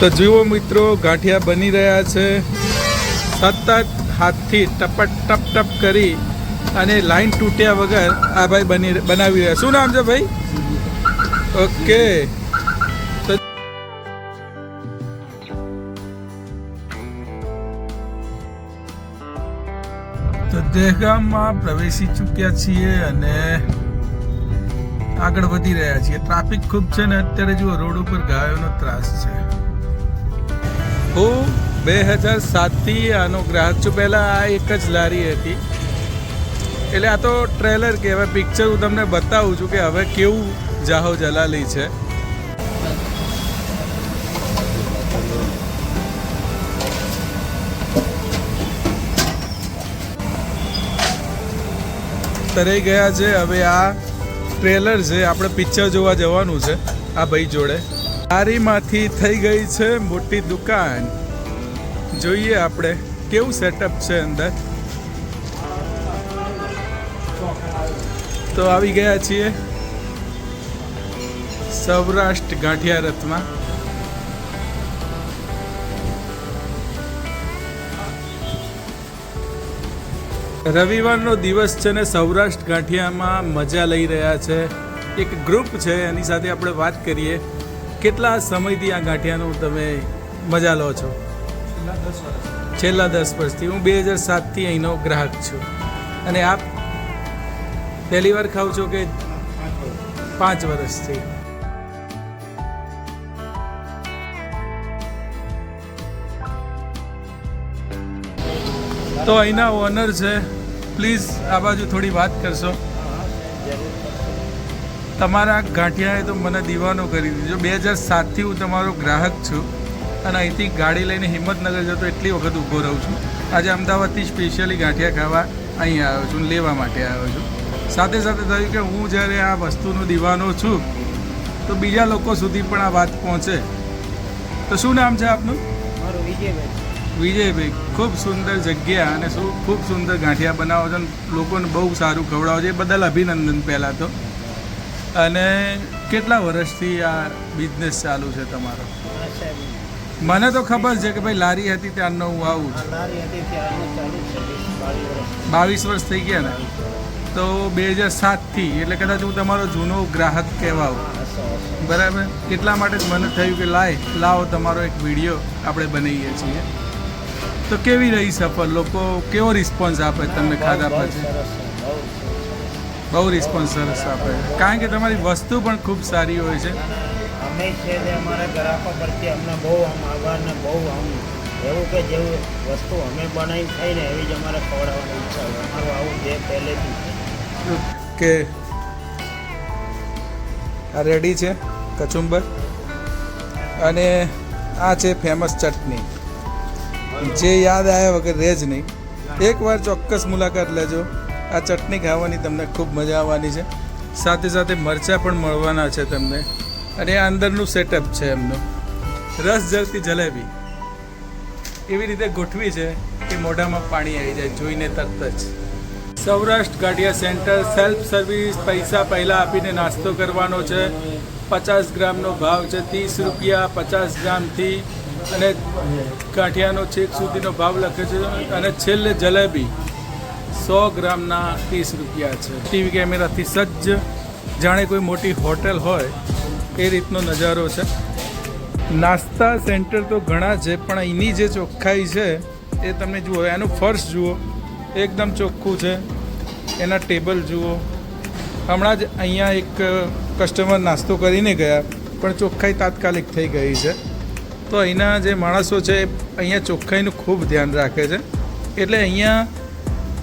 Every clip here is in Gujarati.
તો જુઓ મિત્રો, ગાંઠિયા બની રહ્યા છે. સતત હાથથી ટપટ ટપ ટપ કરી અને લાઈન તૂટ્યા વગર આ ભાઈ બની બનાવી રહ્યા. શું નામ છે ભાઈ? ઓકે. તો દહેગામમાં પ્રવેશી ચૂક્યા છીએ અને આગળ વધી રહ્યા છીએ. ટ્રાફિક ખૂબ છે ને અત્યારે જુઓ, રોડ ઉપર ગાયોનો ત્રાસ છે. હું બે હજાર સાતથી આનો ગ્રાહક છું. પહેલાં આ એક જ લારી હતી. એટલે આ તો ટ્રેલર કહેવાય. પિક્ચર હું તમને બતાવું છું કે હવે કેવું જાહો જલાલી છે. તરાઈ ગયા છે. હવે આ ટ્રેલર છે. આપણે પિક્ચર જોવા જવાનું છે. આ ભાઈ જોડે. લારીમાંથી થઈ ગઈ છે મોટી દુકાન. જોઈએ આપણે કેવું સેટઅપ છે અંદર. તો આવી ગયા છીએ સૌરાષ્ટ્ર ગાંઠિયા રથમાં રવિવારનો દિવસ છે ને સૌરાષ્ટ્ર ગાંઠિયામાં મજા લઈ રહ્યા છે. એક ગ્રુપ છે, એની સાથે આપણે વાત કરીએ. કેટલા સમયથી આ ગાંઠિયાનું તમે મજા લો છો? છેલ્લા દસ વર્ષથી. હું બે હજાર સાતથી અહીંનો ગ્રાહક છું. અને આપ પહેલી વાર ખાવ છો કે પાંચ વર્ષથી? તો અહીંના ઓનર છે. પ્લીઝ આ બાજુ થોડી વાત કરશો. તમારા ગાંઠિયાએ તો મને દીવાનો કરી દીધો. બે હજાર સાતથી હું તમારો ગ્રાહક છું અને અહીંથી ગાડી લઈને હિંમતનગર જતો એટલી વખત ઊભો રહું છું. આજે અમદાવાદથી સ્પેશિયલી ગાંઠિયા ખાવા અહીં આવ્યો છું લેવા માટે આવ્યો છું. સાથે સાથે થયું કે હું જ્યારે આ વસ્તુનો દીવાનો છું તો બીજા લોકો સુધી પણ આ વાત પહોંચે. તો શું નામ છે આપનું? મારું વિજયભાઈ. વિજયભાઈ ખૂબ સુંદર જગ્યા અને શું ખૂબ સુંદર ગાંઠિયા બનાવો છો અને લોકોને બહુ સારું ખવડાવો છો. એ બદલ અભિનંદન પહેલાં તો. અને કેટલા વર્ષથી આ બિઝનેસ ચાલુ છે તમારો? મને તો ખબર છે કે ભાઈ લારી હતી ત્યારનો હું આવું છું. બાવીસ વર્ષ. થઈ ગયા ને? તો બે હજાર સાતથી એટલે કદાચ હું તમારો જૂનો ગ્રાહક કહેવાઉં. બરાબર? એટલા માટે જ મને થયું કે લાય લાવો તમારો એક વીડિયો આપણે બનાવીએ છીએ. તો કેવી રહી સફર? લોકો કેવો રિસ્પોન્સ આપે તમને ખાધા પછી? બહુ રિસ્પોન્સ સરસ આપે. કારણ કે તમારી વસ્તુ પણ ખૂબ સારી હોય છે. અમે છે તે અમારા ગ્રાહકો પરથી અમને બહુ આમ આભાર ને બહુ આમ એવું કે જેવું વસ્તુ અમે બનાવી ખાઈ ને એવી જ અમારે ખવડાવવાની ઈચ્છા હોય. અમારું આવું જે પહેલેથી કે આ રેડી છે કચુંબર અને આ છે ફેમસ ચટણી. જે યાદ આવ્યા વગર રહે જ નહીં. એકવાર ચોક્કસ મુલાકાત લેજો. આ ચટણી ખાવાની તમને ખૂબ મજા આવવાની છે. સાથે સાથે મરચાં પણ મળવાના છે તમને. અને આ અંદરનું સેટઅપ છે એમનું. રસ જલતી જલેબી. એવી રીતે ગોઠવી છે કે મોઢામાં પાણી આવી જાય, જોઈને તરત જ. Saurashtra Ganthiya centre self service પૈસા પહેલાં આપીને નાસ્તો કરવાનો છે. પચાસ ગ્રામનો ભાવ છે, ત્રીસ રૂપિયા પચાસ ગ્રામથી. અને ગાંઠિયાનો છેક સુધીનો ભાવ લખે છે. અને છેલ્લે જલેબી. સો ગ્રામના ત્રીસ રૂપિયા છે. ટીવી કેમેરાથી સજ્જ. જાણે કોઈ મોટી હોટેલ હોય, એ રીતનો નજારો છે. નાસ્તા સેન્ટર તો ઘણા છે, પણ અહીંની જે ચોખ્ખાઈ છે, એ તમે જુઓ, એનું ફર્શ જુઓ, એકદમ ચોખ્ખું છે. એના ટેબલ જુઓ. હમણાં જ અહીંયા એક કસ્ટમર નાસ્તો કરીને ગયા, પણ ચોખ્ખાઈ તાત્કાલિક થઈ ગઈ છે. તો અહીંના જે માણસો છે અહીંયા ચોખ્ખાઈનું ખૂબ ધ્યાન રાખે છે. એટલે અહીંયા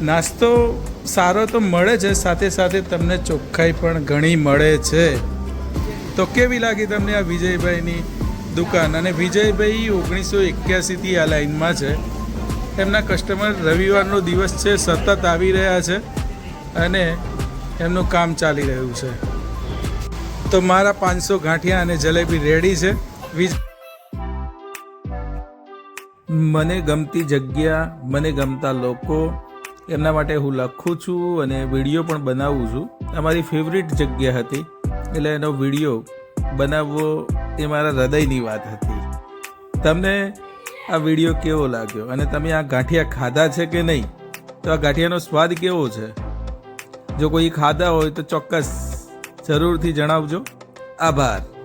નાસ્તો સારો તો મળે છે, સાથે સાથે તમને ચોખ્ખાઈ પણ ઘણી મળે છે. તો કેવી લાગી તમને આ વિજયભાઈની દુકાન? અને વિજયભાઈ ઓગણીસો એક્યાસીથી આ લાઈનમાં છે. એમના કસ્ટમર રવિવારનો દિવસ છે, સતત આવી રહ્યા છે અને એમનું કામ ચાલી રહ્યું છે. તો મારા પાંચસો ગાંઠિયા અને જલેબી રેડી છે. વીજ મને ગમતી જગ્યા, મને ગમતા લોકો એમના માટે હું લખું છું અને વીડિયો પણ બનાવું છું. અમારી ફેવરિટ જગ્યા હતી. એટલે એનો વીડિયો બનાવવો એ મારા હૃદયની વાત હતી. તમને આ વીડિયો કેવો લાગ્યો? અને તમે આ ગાંઠિયા ખાધા છે કે નહીં? તો આ ગાંઠિયાનો સ્વાદ કેવો છે? જો કોઈ ખાધા હોય તો ચોક્કસ જરૂરથી જણાવજો. આભાર.